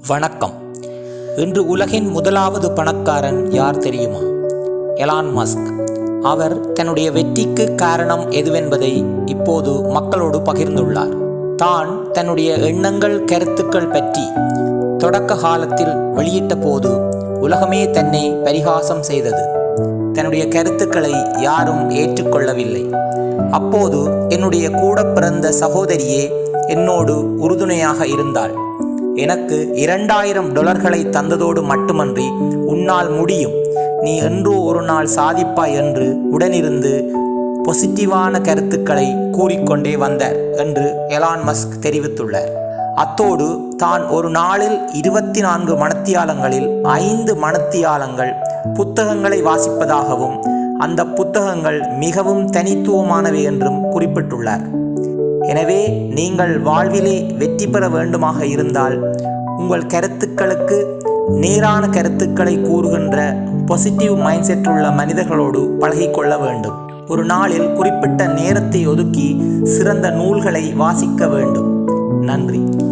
வணக்கம். இன்று உலகின் முதலாவது பணக்காரன் யார் தெரியுமா? Elon Musk. அவர் தன்னுடைய வெற்றிக்கு காரணம் எதுவென்பதை இப்போது மக்களோடு பகிர்ந்துள்ளார். தான் தன்னுடைய எண்ணங்கள் கருத்துக்கள் பற்றி தொடக்க காலத்தில் வெளியிட்ட போது உலகமே தன்னை பரிகாசம் செய்தது. தன்னுடைய கருத்துக்களை யாரும் ஏற்றுக்கொள்ளவில்லை. அப்போது என்னுடைய கூட பிறந்த சகோதரியே என்னோடு உறுதுணையாக இருந்தாள். எனக்கு இரண்டாயிரம் டொலர்களை தந்ததோடு மட்டுமன்றி உன்னால் முடியும். நீ என்றோ ஒரு நாள் சாதிப்பாய் என்று உடனிருந்து பொசிட்டிவான கருத்துக்களை கூறிக்கொண்டே வந்தார் என்று எலான் மஸ்க் தெரிவித்துள்ளார். அத்தோடு தான் ஒரு நாளில் இருபத்தி நான்கு மணத்தியாலங்களில் ஐந்து மணத்தியாலங்கள் புத்தகங்களை வாசிப்பதாகவும் அந்த புத்தகங்கள் மிகவும் தனித்துவமானவை என்றும் குறிப்பிட்டுள்ளார். எனவே நீங்கள் வாழ்விலே வெற்றி பெற வேண்டுமாக இருந்தால் உங்கள் கருத்துக்களுக்கு நேரான கருத்துக்களை கூறுகின்ற பாசிட்டிவ் மைண்ட் செட் உள்ள மனிதர்களோடு பழகிக்கொள்ள வேண்டும். ஒரு நாளில் குறிப்பிட்ட நேரத்தை ஒதுக்கி சிறந்த நூல்களை வாசிக்க வேண்டும். நன்றி.